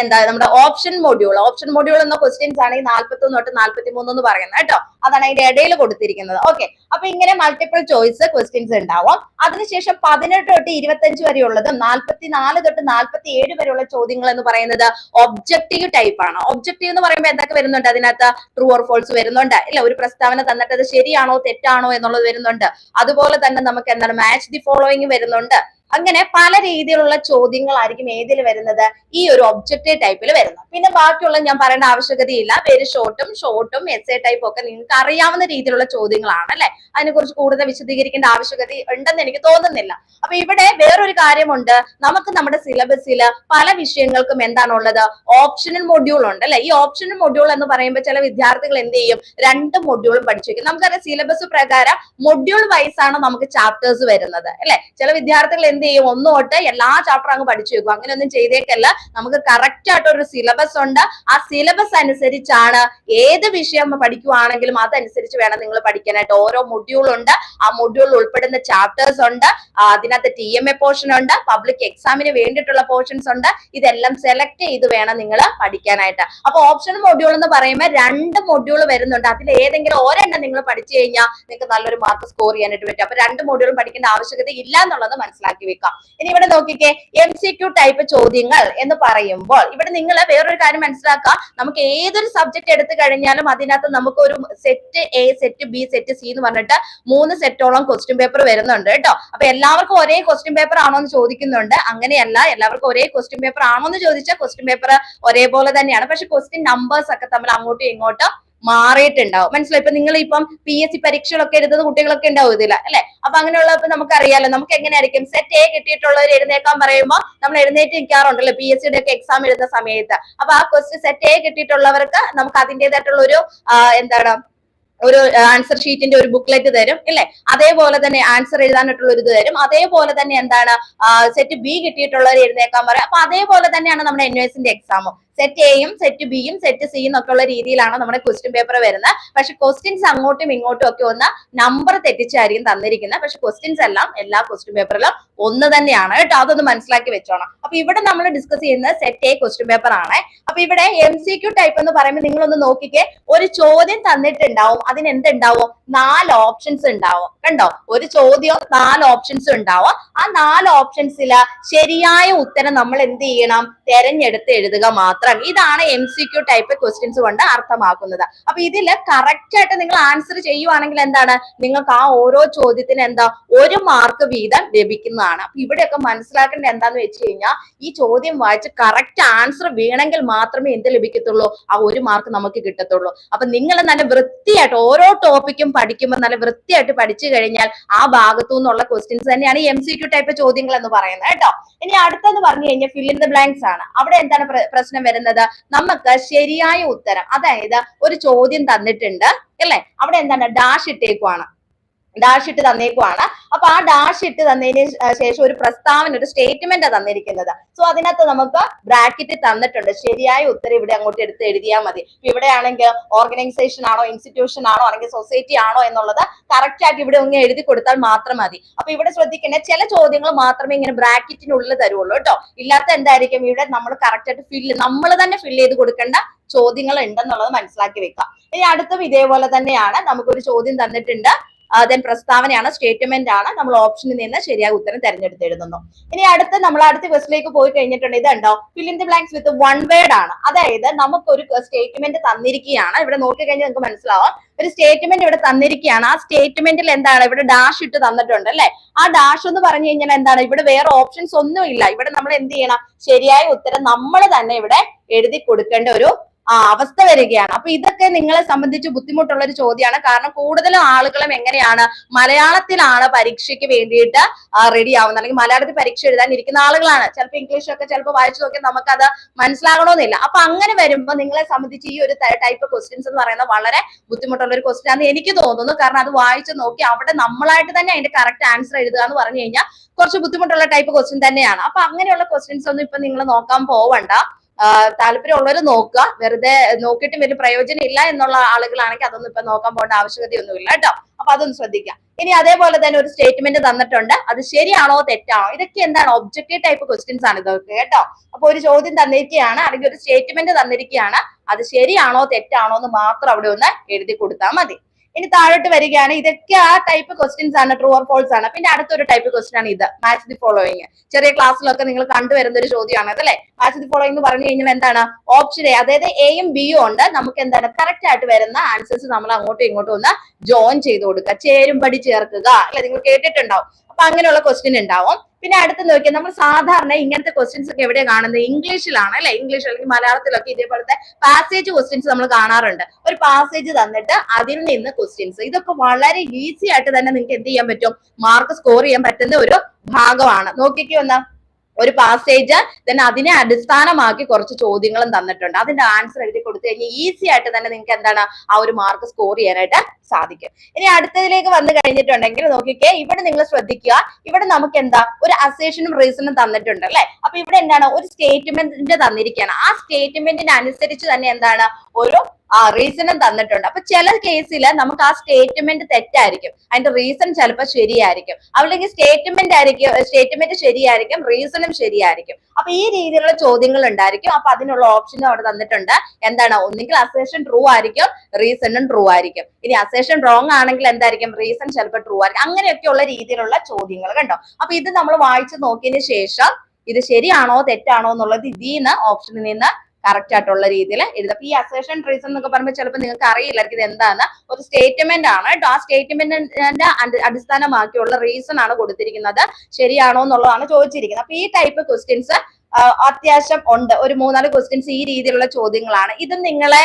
എന്താ നമ്മുടെ ഓപ്ഷൻ മൊഡ്യൂൾ ഓപ്ഷൻ മൊഡ്യൂൾ എന്ന ക്വസ്റ്റ്യൻസ് ആണ് ഈ നാൽപ്പത്തി ഒന്ന് തൊട്ട് നാൽപ്പത്തി മൂന്ന് എന്ന് പറയുന്നത് കേട്ടോ. അതാണ് അതിന്റെ ഇടയിൽ കൊടുത്തിരിക്കുന്നത്. ഓക്കെ അപ്പൊ ഇങ്ങനെ മൾട്ടിപ്പിൾ ചോയ്സ് ക്വസ്റ്റ്യൻസ് ഉണ്ടാവും. അതിനുശേഷം പതിനെട്ട് തൊട്ട് ഇരുപത്തഞ്ച് വരെയുള്ളതും നാൽപ്പത്തി നാല് തൊട്ട് നാൽപ്പത്തി ഏഴ് വരെയുള്ള ചോദ്യങ്ങൾ എന്ന് പറയുന്നത് ഒബ്ജക്റ്റീവ് ടൈപ്പ് ആണ്. ഒബ്ജക്റ്റീവ് എന്ന് പറയുമ്പോൾ എന്തൊക്കെ വരുന്നുണ്ട്? അതിനകത്ത് ട്രൂ ഓർ ഫോൾസ് വരുന്നുണ്ട്. ഇല്ല ഒരു പ്രസ്താവന തന്നിട്ട് അത് ശരിയാണോ തെറ്റാണോ എന്നുള്ളത് വരുന്നുണ്ട്. അതുപോലെ തന്നെ നമുക്ക് എന്താണ്? മാച്ച് ദി ഫോളോയിങ് വരുന്നുണ്ട്. അങ്ങനെ പല രീതിയിലുള്ള ചോദ്യങ്ങളായിരിക്കും ഏതിൽ വരുന്നത്? ഈ ഒരു ഒബ്ജക്റ്റീവ് ടൈപ്പിൽ വരുന്നത്. പിന്നെ ബാക്കിയുള്ള ഞാൻ പറയേണ്ട ആവശ്യകതയില്ല. വെരി ഷോർട്ടും ഷോർട്ടും എസ് എ ടൈപ്പും ഒക്കെ നിങ്ങൾക്ക് അറിയാവുന്ന രീതിയിലുള്ള ചോദ്യങ്ങളാണ് അല്ലെ? അതിനെക്കുറിച്ച് കൂടുതൽ വിശദീകരിക്കേണ്ട ആവശ്യകത ഉണ്ടെന്ന് എനിക്ക് തോന്നുന്നില്ല. അപ്പൊ ഇവിടെ വേറൊരു കാര്യമുണ്ട്. നമുക്ക് നമ്മുടെ സിലബസിൽ പല വിഷയങ്ങൾക്കും എന്താണുള്ളത്? ഓപ്ഷണൽ മൊഡ്യൂൾ ഉണ്ട് അല്ലെ? ഈ ഓപ്ഷണൽ മൊഡ്യൂൾ എന്ന് പറയുമ്പോൾ ചില വിദ്യാർത്ഥികൾ എന്ത് ചെയ്യും? രണ്ട് മൊഡ്യൂളും പഠിച്ചു നമുക്കറിയാം സിലബസ് പ്രകാരം മൊഡ്യൂൾ വൈസ് ആണ് നമുക്ക് ചാപ്റ്റേഴ്സ് വരുന്നത് അല്ലെ? ചില വിദ്യാർത്ഥികൾ എന്ത് ചെയ്യും ഒന്ന് തൊട്ട് എല്ലാ ചാപ്റ്റർ അങ്ങ് പഠിച്ചു വെക്കും. അങ്ങനെയൊന്നും ചെയ്തേക്കല്ല. നമുക്ക് കറക്റ്റ് ആയിട്ട് ഒരു സിലബസ് ഉണ്ട്. ആ സിലബസ് അനുസരിച്ചാണ് ഏത് വിഷയം പഠിക്കുവാണെങ്കിലും അതനുസരിച്ച് വേണം നിങ്ങൾ പഠിക്കാനായിട്ട്. ഓരോ മൊഡ്യൂൾ ഉണ്ട്. ആ മൊഡ്യൂളിൽ ഉൾപ്പെടുന്ന ചാപ്റ്റേഴ്സ് ഉണ്ട്. അതിനകത്ത് ടി എം എ പോർഷൻ ഉണ്ട്. പബ്ലിക് എക്സാമിന് വേണ്ടിയിട്ടുള്ള പോർഷൻസ് ഉണ്ട്. ഇതെല്ലാം സെലക്ട് ചെയ്ത് വേണം നിങ്ങൾ പഠിക്കാനായിട്ട്. അപ്പൊ ഓപ്ഷൻ മൊഡ്യൂൾ എന്ന് പറയുമ്പോൾ രണ്ട് മൊഡ്യൂൾ വരുന്നുണ്ട്. അതിൽ ഏതെങ്കിലും ഒരെണ്ണം നിങ്ങൾ പഠിച്ചു കഴിഞ്ഞാൽ നിങ്ങൾക്ക് നല്ലൊരു മാർക്ക് സ്കോർ ചെയ്യാനായിട്ട് പറ്റും. അപ്പൊ രണ്ട് മൊഡ്യൂളും പഠിക്കേണ്ട ആവശ്യകത ഇല്ല എന്നുള്ളത് മനസ്സിലാക്കി വെക്കാം ഇനി ഇവിടെ നോക്കിക്കേ എം സി ക്യു ടൈപ്പ് ചോദ്യങ്ങൾ എന്ന് പറയുമ്പോൾ ഇവിടെ നിങ്ങൾ വേറൊരു കാര്യം മനസ്സിലാക്കുക. നമുക്ക് ഏതൊരു സബ്ജക്ട് എടുത്തു കഴിഞ്ഞാലും അതിനകത്ത് നമുക്ക് ഒരു set A set B set C എന്ന് പറഞ്ഞിട്ട് മൂന്ന് സെറ്റോളം ക്വസ്റ്റ്യൻ പേപ്പർ വരുന്നുണ്ട് കേട്ടോ. അപ്പൊ എല്ലാവർക്കും ഒരേ ക്വസ്റ്റ്യൻ പേപ്പർ ആണോ എന്ന് ചോദിക്കുന്നുണ്ട്. അങ്ങനെയല്ല എല്ലാവർക്കും ഒരേ ക്വസ്റ്റ്യൻ പേപ്പർ ആണോ എന്ന് ചോദിച്ചാൽ ക്വസ്റ്റ്യൻ പേപ്പർ ഒരേപോലെ തന്നെയാണ്. പക്ഷെ ക്വസ്റ്റ്യൻ നമ്പേഴ്സ് ഒക്കെ തമ്മിൽ അങ്ങോട്ടും ഇങ്ങോട്ടും മാറിയിട്ടുണ്ടാവും. മനസ്സിലായി? ഇപ്പൊ നിങ്ങൾ ഇപ്പം പി എസ് സി പരീക്ഷകളൊക്കെ എഴുതുന്ന കുട്ടികളൊക്കെ ഉണ്ടാവും ഇതില്ല അല്ലെ? അപ്പൊ അങ്ങനെയുള്ളപ്പോ നമുക്കറിയാലോ നമുക്ക് എങ്ങനെയായിരിക്കും സെറ്റ് എ കിട്ടിയിട്ടുള്ളവർ എഴുന്നേക്കാൻ പറയുമ്പോൾ നമ്മൾ എഴുന്നേറ്റ് നിൽക്കാറുണ്ടല്ലോ പി എസ് സിയുടെ ഒക്കെ എക്സാം എഴുതുന്ന സമയത്ത്. അപ്പൊ ആ ക്വസ്റ്റ്യൻ സെറ്റ് എ കിട്ടിയിട്ടുള്ളവർക്ക് നമുക്ക് അതിന്റെതായിട്ടുള്ള ഒരു എന്താണ് ഒരു ആൻസർ ഷീറ്റിന്റെ ഒരു ബുക്ക്ലെറ്റ് തരും ഇല്ലേ? അതേപോലെ തന്നെ ആൻസർ എഴുതാനായിട്ടുള്ള ഒരു ഇത് തരും. അതേപോലെ തന്നെ എന്താണ് സെറ്റ് ബി കിട്ടിയിട്ടുള്ളവർ എഴുന്നേക്കാൻ പറയും. അപ്പൊ അതേപോലെ തന്നെയാണ് നമ്മുടെ എൻ എസിന്റെ എക്സാമും സെറ്റ് എയും സെറ്റ് ബിയും സെറ്റ് സിയും ഒക്കെ ഉള്ള രീതിയിലാണ് നമ്മുടെ ക്വസ്റ്റ്യൻ പേപ്പർ വരുന്നത്. പക്ഷെ ക്വസ്റ്റ്യൻസ് അങ്ങോട്ടും ഇങ്ങോട്ടും ഒക്കെ ഒന്ന് നമ്പർ തെറ്റിച്ചായിരിക്കും തന്നിരിക്കുന്നത്. പക്ഷെ ക്വസ്റ്റ്യൻസ് എല്ലാം എല്ലാ ക്വസ്റ്റ്യൻ പേപ്പറിലും ഒന്ന് തന്നെയാണ്. കേട്ടോ? അതൊന്ന് മനസ്സിലാക്കി വെച്ചോണം. അപ്പൊ ഇവിടെ നമ്മൾ ഡിസ്കസ് ചെയ്യുന്നത് സെറ്റ് എ ക്വസ്റ്റ്യൻ പേപ്പർ ആണ്. അപ്പൊ ഇവിടെ എം സി ക്യു ടൈപ്പ് എന്ന് പറയുമ്പോൾ നിങ്ങളൊന്ന് നോക്കിക്കേ. ഒരു ചോദ്യം തന്നിട്ടുണ്ടാവും. അതിന് എന്തുണ്ടാവും നാല് ഓപ്ഷൻസ് ഉണ്ടാവും. കണ്ടോ? ഒരു ചോദ്യം നാല് ഓപ്ഷൻസ് ഉണ്ടാവും. ആ നാല് ഓപ്ഷൻസിൽ ശരിയായ ഉത്തരം നമ്മൾ എന്ത് ചെയ്യണം? തെരഞ്ഞെടുത്ത് എഴുതുക മാത്രം. ഇതാണ് M C Q type questions കൊണ്ട് അർത്ഥമാക്കുന്നത്. അപ്പൊ ഇതിൽ കറക്റ്റ് ആയിട്ട് നിങ്ങൾ ആൻസർ ചെയ്യുവാണെങ്കിൽ എന്താണ്? നിങ്ങൾക്ക് ആ ഓരോ ചോദ്യത്തിന് എന്താ? ഒരു മാർക്ക് വീതം ലഭിക്കുന്നതാണ്. അപ്പൊ ഇവിടെയൊക്കെ മനസ്സിലാക്കേണ്ടത് എന്താന്ന് വെച്ച് കഴിഞ്ഞാൽ ഈ ചോദ്യം വായിച്ച് കറക്റ്റ് ആൻസർ വീണെങ്കിൽ മാത്രമേ എന്ത് ലഭിക്കത്തുള്ളൂ? ആ ഒരു മാർക്ക് നമുക്ക് കിട്ടത്തുള്ളൂ. അപ്പൊ നിങ്ങൾ നല്ല വൃത്തിയായിട്ട് ഓരോ ടോപ്പിക്കും പഠിക്കുമ്പോൾ നല്ല വൃത്തിയായിട്ട് പഠിച്ചു കഴിഞ്ഞാൽ ആ ഭാഗത്തു നിന്നുള്ള ക്വസ്റ്റ്യൻസ് തന്നെയാണ് എം സി ക്യു ടൈപ്പ് ചോദ്യങ്ങൾ എന്ന് പറയുന്നത്. കേട്ടോ? ഇനി അടുത്തെന്ന് പറഞ്ഞു കഴിഞ്ഞാൽ ഫില്ലിൻ ദ ബ്ലാങ്ക്സ് ആണ്. അവിടെ എന്താണ് പ്രശ്നം വരുന്നത്? നമുക്ക് ശരിയായ ഉത്തരം അതായത് ഒരു ചോദ്യം തന്നിട്ടുണ്ട് അല്ലെ? അവിടെ എന്താണ്? ഡാഷ് ഇട്ടേക്കുവാണ്. ഡാഷ് ഇട്ട് തന്നേക്കുവാണ്. അപ്പൊ ആ ഡാഷ് ഇട്ട് തന്നതിന് ശേഷം ഒരു പ്രസ്താവന ഒരു സ്റ്റേറ്റ്മെന്റ് തന്നിരിക്കുന്നത്. സോ അതിനകത്ത് നമുക്ക് ബ്രാക്കറ്റ് തന്നിട്ടുണ്ട്. ശരിയായ ഉത്തരം ഇവിടെ അങ്ങോട്ട് എടുത്ത് എഴുതിയാൽ മതി. ഇവിടെ ആണെങ്കിൽ ഓർഗനൈസേഷൻ ആണോ ഇൻസ്റ്റിറ്റ്യൂഷൻ ആണോ അല്ലെങ്കിൽ സൊസൈറ്റി ആണോ എന്നുള്ളത് കറക്റ്റ് ആയിട്ട് ഇവിടെ ഒന്ന് എഴുതി കൊടുത്താൽ മാത്രം മതി. അപ്പൊ ഇവിടെ ശ്രദ്ധിക്കേണ്ട ചില ചോദ്യങ്ങൾ മാത്രമേ ഇങ്ങനെ ബ്രാക്കറ്റിനുള്ളിൽ തരുള്ളൂ കേട്ടോ. ഇല്ലാത്ത എന്തായിരിക്കും? ഇവിടെ നമ്മൾ കറക്റ്റ് ആയിട്ട് ഫില്ല് നമ്മൾ തന്നെ ഫില്ല് ചെയ്ത് കൊടുക്കേണ്ട ചോദ്യങ്ങൾ ഉണ്ടെന്നുള്ളത് മനസ്സിലാക്കി വെക്കാം. ഇനി അടുത്തും ഇതേപോലെ തന്നെയാണ്. നമുക്കൊരു ചോദ്യം തന്നിട്ടുണ്ട്. ദെൻ പ്രസ്താവനയാണ് സ്റ്റേറ്റ്മെന്റ് ആണ് നമ്മൾ ഓപ്ഷനിൽ നിന്ന് ശരിയായ ഉത്തരം തെരഞ്ഞെടുത്ത് എഴുതുന്നു. ഇനി അടുത്ത നമ്മൾ അടുത്ത ക്വസ്റ്റിലേക്ക് പോയി കഴിഞ്ഞിട്ടുണ്ട്. ഇതുണ്ടോ? Fill in the blanks with one word ആണ്. അതായത് നമുക്കൊരു സ്റ്റേറ്റ്മെന്റ് തന്നിരിക്കുകയാണ്. ഇവിടെ നോക്കി കഴിഞ്ഞാൽ നിങ്ങൾക്ക് മനസ്സിലാവാം. ഒരു സ്റ്റേറ്റ്മെന്റ് ഇവിടെ തന്നിരിക്കുകയാണ്. ആ സ്റ്റേറ്റ്മെന്റിൽ എന്താണ്? ഇവിടെ ഡാഷ് ഇട്ട് തന്നിട്ടുണ്ട് അല്ലെ? ആ ഡാഷ് എന്ന് പറഞ്ഞു കഴിഞ്ഞാൽ എന്താണ്? ഇവിടെ വേറെ ഓപ്ഷൻസ് ഒന്നും ഇല്ല ഇവിടെ നമ്മൾ എന്ത് ചെയ്യണം? ശരിയായ ഉത്തരം നമ്മൾ തന്നെ ഇവിടെ എഴുതി കൊടുക്കേണ്ട ഒരു അവസ്ഥ വരികയാണ്. അപ്പൊ ഇതൊക്കെ നിങ്ങളെ സംബന്ധിച്ച് ബുദ്ധിമുട്ടുള്ള ഒരു ചോദ്യമാണ്. കാരണം കൂടുതലും ആളുകളും എങ്ങനെയാണ് മലയാളത്തിലാണ് പരീക്ഷയ്ക്ക് വേണ്ടിയിട്ട് റെഡി ആവുന്നത്. അല്ലെങ്കിൽ മലയാളത്തിൽ പരീക്ഷ എഴുതാൻ ഇരിക്കുന്ന ആളുകളാണ്. ചിലപ്പോൾ ഇംഗ്ലീഷൊക്കെ ചിലപ്പോൾ വായിച്ചു നോക്കിയാൽ നമുക്കത് മനസ്സിലാകണമെന്നില്ല. അപ്പൊ അങ്ങനെ വരുമ്പോൾ നിങ്ങളെ സംബന്ധിച്ച് ഈ ഒരു ടൈപ്പ് ക്വസ്റ്റ്യൻസ് എന്ന് പറയുന്നത് വളരെ ബുദ്ധിമുട്ടുള്ള ഒരു ക്വസ്റ്റ്യൻ ആണെന്ന് എനിക്ക് തോന്നുന്നു. കാരണം അത് വായിച്ചു നോക്കി അവിടെ നമ്മളായിട്ട് തന്നെ അതിന്റെ കറക്റ്റ് ആൻസർ എഴുതുക എന്ന് പറഞ്ഞു കഴിഞ്ഞാൽ കുറച്ച് ബുദ്ധിമുട്ടുള്ള ടൈപ്പ് ക്വസ്റ്റ്യൻ തന്നെയാണ്. അപ്പൊ അങ്ങനെയുള്ള ക്വസ്റ്റ്യൻസ് ഒന്നും ഇപ്പൊ നിങ്ങൾ നോക്കാൻ പോവണ്ട. താല്പര്യമുള്ളവർ നോക്കുക. വെറുതെ നോക്കിയിട്ടും വലിയ പ്രയോജനം ഇല്ല എന്നുള്ള ആളുകളാണെങ്കിൽ അതൊന്നും ഇപ്പൊ നോക്കാൻ പോകേണ്ട ആവശ്യകതയൊന്നുമില്ല കേട്ടോ. അപ്പൊ അതൊന്നും ശ്രദ്ധിക്കാം ഇനി അതേപോലെ തന്നെ ഒരു സ്റ്റേറ്റ്മെന്റ് തന്നിട്ടുണ്ട്. അത് ശരിയാണോ തെറ്റാണോ? ഇതൊക്കെ എന്താണ്? ഒബ്ജക്റ്റീവ് ടൈപ്പ് ക്വസ്റ്റ്യൻസ് ആണ് ഇതൊക്കെ കേട്ടോ. അപ്പൊ ഒരു ചോദ്യം തന്നിരിക്കുകയാണ്. അല്ലെങ്കിൽ ഒരു സ്റ്റേറ്റ്മെന്റ് തന്നിരിക്കുകയാണ്. അത് ശരിയാണോ തെറ്റാണോ എന്ന് മാത്രം അവിടെ ഒന്ന് എഴുതി കൊടുത്താൽ മതി. ഇനി താഴോട്ട് വരികയാണ്. ഇതൊക്കെ ആ ടൈപ്പ് ക്വസ്റ്റ്യൻസ് ആണ് ട്രൂ ഓർ ഫോൾസ് ആണ്. പിന്നെ അടുത്തൊരു ടൈപ്പ് ക്വസ്റ്റ്യൻ ആണ് ഇത്. മാച്ച് ദി ഫോളോയിങ് ചെറിയ ക്ലാസ്സിലൊക്കെ നിങ്ങൾ കണ്ടുവരുന്ന ഒരു ചോദ്യമാണ് അതല്ലേ മാച്ച് ദി ഫോളോയിങ് പറഞ്ഞു കഴിഞ്ഞാൽ എന്താണ്? ഓപ്ഷൻ എ അതായത് എയും ബിയും ഉണ്ട്. നമുക്ക് എന്താണ്? കറക്റ്റ് ആയിട്ട് വരുന്ന ആൻസേഴ്സ് നമ്മൾ അങ്ങോട്ടും ഇങ്ങോട്ടും ഒന്ന് ജോയിൻ ചെയ്ത് കൊടുക്കുക. ചേരുംപടി ചേർക്കുക. അല്ലെ? നിങ്ങൾ കേട്ടിട്ടുണ്ടാവും. അപ്പൊ അങ്ങനെയുള്ള ക്വസ്റ്റ്യൻ ഉണ്ടാവും. പിന്നെ അടുത്ത് നോക്കിയാൽ നമ്മൾ സാധാരണ ഇങ്ങനത്തെ ക്വസ്റ്റ്യൻസ് ഒക്കെ എവിടെയാണ് കാണുന്നത്? ഇംഗ്ലീഷിലാണ് അല്ലെ? ഇംഗ്ലീഷ് അല്ലെങ്കിൽ മലയാളത്തിലൊക്കെ ഇതേപോലത്തെ പാസേജ് ക്വസ്റ്റ്യൻസ് നമ്മൾ കാണാറുണ്ട്. ഒരു പാസേജ് തന്നിട്ട് അതിൽ നിന്ന് ക്വസ്റ്റ്യൻസ് ഇതൊക്കെ വളരെ ഈസി ആയിട്ട് തന്നെ നിങ്ങൾക്ക് എന്ത് ചെയ്യാൻ പറ്റും? മാർക്ക് സ്കോർ ചെയ്യാൻ പറ്റുന്ന ഒരു ഭാഗമാണ്. നോക്കിക്കോ എന്നാ ഒരു പാസേജ് ദെൻ അതിനെ അടിസ്ഥാനമാക്കി കുറച്ച് ചോദ്യങ്ങളും തന്നിട്ടുണ്ട്. അതിന്റെ ആൻസർ എഴുതി കൊടുത്തു കഴിഞ്ഞാൽ ഈസി ആയിട്ട് തന്നെ നിങ്ങൾക്ക് എന്താണ്? ആ ഒരു മാർക്ക് സ്കോർ ചെയ്യാനായിട്ട് സാധിക്കും. ഇനി അടുത്തതിലേക്ക് വന്നു കഴിഞ്ഞിട്ടുണ്ടെങ്കിൽ നോക്കിക്കേ ഇവിടെ നിങ്ങൾ ശ്രദ്ധിക്കുക. ഇവിടെ നമുക്ക് എന്താ ഒരു അസേഷനും റീസണും തന്നിട്ടുണ്ട് അല്ലെ? അപ്പൊ ഇവിടെ എന്താണ്? ഒരു സ്റ്റേറ്റ്മെന്റിന്റെ തന്നിരിക്കുകയാണ്. ആ സ്റ്റേറ്റ്മെന്റിന് അനുസരിച്ച് തന്നെ എന്താണ്? ഒരു ആ റീസണും തന്നിട്ടുണ്ട്. അപ്പൊ ചില കേസിൽ നമുക്ക് ആ സ്റ്റേറ്റ്മെന്റ് തെറ്റായിരിക്കും. അതിന്റെ റീസൺ ചിലപ്പോൾ ശരിയായിരിക്കും. അല്ലെങ്കിൽ സ്റ്റേറ്റ്മെന്റ് ആയിരിക്കും സ്റ്റേറ്റ്മെന്റ് ശരിയായിരിക്കും റീസണും ശരിയായിരിക്കും. അപ്പൊ ഈ രീതിയിലുള്ള ചോദ്യങ്ങൾ ഉണ്ടായിരിക്കും. അപ്പൊ അതിനുള്ള ഓപ്ഷനും അവിടെ തന്നിട്ടുണ്ട്. എന്താണ്? ഒന്നുകിൽ അസേഷൻ ട്രൂ ആയിരിക്കും റീസണും ട്രൂ ആയിരിക്കും. ഇനി അസേഷൻ റോങ് ആണെങ്കിൽ എന്തായിരിക്കും? റീസൺ ചിലപ്പോൾ ട്രൂ ആയിരിക്കും. അങ്ങനെയൊക്കെയുള്ള രീതിയിലുള്ള ചോദ്യങ്ങൾ കണ്ടോ? അപ്പൊ ഇത് നമ്മൾ വായിച്ചു നോക്കിയതിന് ശേഷം ഇത് ശരിയാണോ തെറ്റാണോ എന്നുള്ളത് ഇതിൽ നിന്ന് ഓപ്ഷനിൽ നിന്ന് കറക്റ്റ് ആയിട്ടുള്ള രീതിയിൽ എഴുതാം ഈ അസേഷൻ റീസൺ എന്നൊക്കെ പറയുമ്പോൾ ചിലപ്പോൾ നിങ്ങൾക്ക് അറിയില്ലായിരിക്കും ഇത് എന്താന്ന് ഒരു സ്റ്റേറ്റ്മെന്റ് ആണ്. കേട്ടോ ആ സ്റ്റേറ്റ്മെന്റിന്റെ അടിസ്ഥാനമാക്കിയുള്ള റീസൺ ആണ് കൊടുത്തിരിക്കുന്നത്. ശരിയാണോ എന്നുള്ളതാണ് ചോദിച്ചിരിക്കുന്നത്. അപ്പൊ ഈ ടൈപ്പ് ക്വസ്റ്റ്യൻസ് അത്യാവശ്യം ഉണ്ട്. ഒരു മൂന്നാൽ ക്വസ്റ്റ്യൻസ് ഈ രീതിയിലുള്ള ചോദ്യങ്ങളാണ്. ഇത് നിങ്ങളെ